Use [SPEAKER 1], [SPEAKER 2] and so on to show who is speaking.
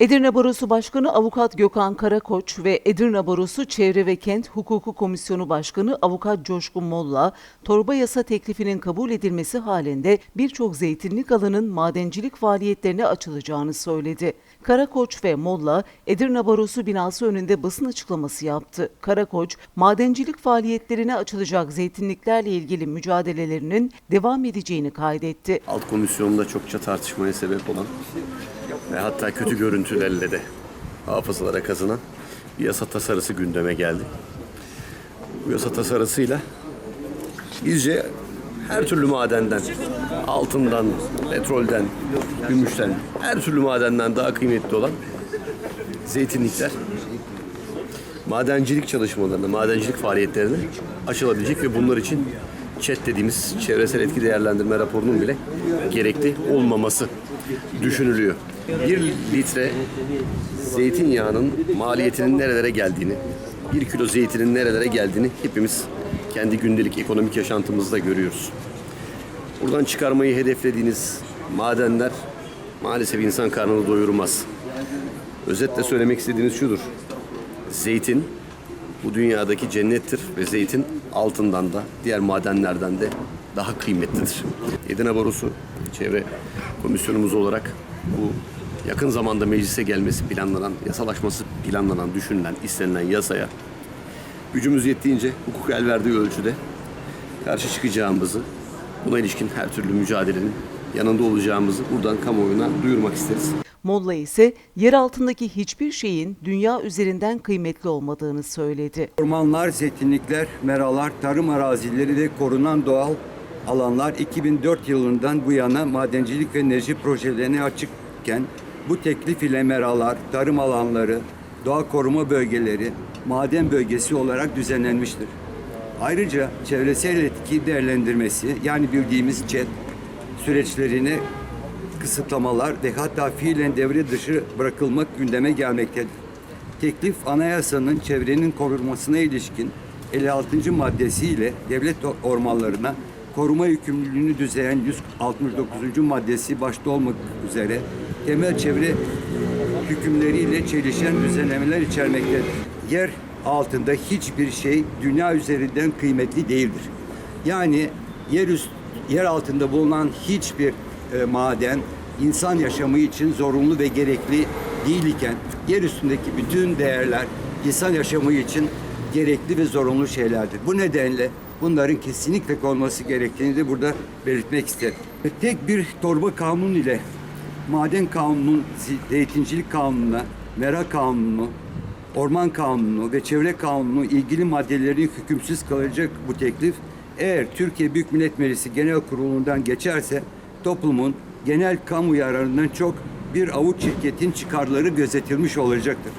[SPEAKER 1] Edirne Barosu Başkanı Avukat Gökhan Karakoç ve Edirne Barosu Çevre ve Kent Hukuku Komisyonu Başkanı Avukat Coşkun Molla, torba yasa teklifinin kabul edilmesi halinde birçok zeytinlik alanın madencilik faaliyetlerine açılacağını söyledi. Karakoç ve Molla, Edirne Barosu binası önünde basın açıklaması yaptı. Karakoç, madencilik faaliyetlerine açılacak zeytinliklerle ilgili mücadelelerinin devam edeceğini kaydetti.
[SPEAKER 2] Alt komisyonunda çokça tartışmaya sebep olan ve hatta kötü görüntülerle de hafızalara kazınan bir yasa tasarısı gündeme geldi. Bu yasa tasarısıyla bizce her türlü madenden, altından, petrolden, gümüşten, her türlü madenden daha kıymetli olan zeytinlikler madencilik çalışmalarını, madencilik faaliyetlerine açılabilecek ve bunlar için ÇED dediğimiz çevresel etki değerlendirme raporunun bile gerekli olmaması düşünülüyor. Bir litre zeytinyağının maliyetinin nerelere geldiğini, bir kilo zeytinin nerelere geldiğini hepimiz kendi gündelik ekonomik yaşantımızda görüyoruz. Buradan çıkarmayı hedeflediğiniz madenler maalesef insan karnını doyurmaz. Özetle söylemek istediğiniz şudur. Zeytin bu dünyadaki cennettir ve zeytin altından da diğer madenlerden de daha kıymetlidir. Edirne Barosu Çevre Komisyonumuz olarak bu yakın zamanda meclise gelmesi planlanan, yasalaşması planlanan, düşünülen, istenilen yasaya gücümüz yettiğince hukuk el verdiği ölçüde karşı çıkacağımızı, buna ilişkin her türlü mücadelenin yanında olacağımızı buradan kamuoyuna duyurmak isteriz.
[SPEAKER 1] Molla ise yer altındaki hiçbir şeyin dünya üzerinden kıymetli olmadığını söyledi.
[SPEAKER 3] Ormanlar, zeytinlikler, meralar, tarım arazileri ve korunan doğal alanlar 2004 yılından bu yana madencilik ve enerji projelerine açıkken bu teklif ile meralar, tarım alanları, doğa koruma bölgeleri, maden bölgesi olarak düzenlenmiştir. Ayrıca çevresel etki değerlendirmesi yani bildiğimiz ÇED süreçlerine kısıtlamalar ve hatta fiilen devre dışı bırakılmak gündeme gelmektedir. Teklif anayasanın çevrenin korunmasına ilişkin 56. maddesiyle devlet ormanlarına koruma yükümlülüğünü düzeyen 169. maddesi başta olmak üzere temel çevre hükümleriyle çelişen düzenlemeler içermektedir. Yer altında hiçbir şey dünya üzerinden kıymetli değildir. Yani yer üst, yer altında bulunan hiçbir e, maden insan yaşamı için zorunlu ve gerekli değil iken yer üstündeki bütün değerler insan yaşamı için gerekli ve zorunlu şeylerdir. Bu nedenle bunların kesinlikle konması gerektiğini de burada belirtmek isterim. Tek bir torba kanun ile maden kanunun, zeytincilik kanununa, mera kanunu, orman kanunu ve çevre kanunu ilgili maddeleri hükümsüz kalacak bu teklif eğer Türkiye Büyük Millet Meclisi Genel Kurulu'ndan geçerse toplumun genel kamu yararından çok bir avuç şirketin çıkarları gözetilmiş olacaktır.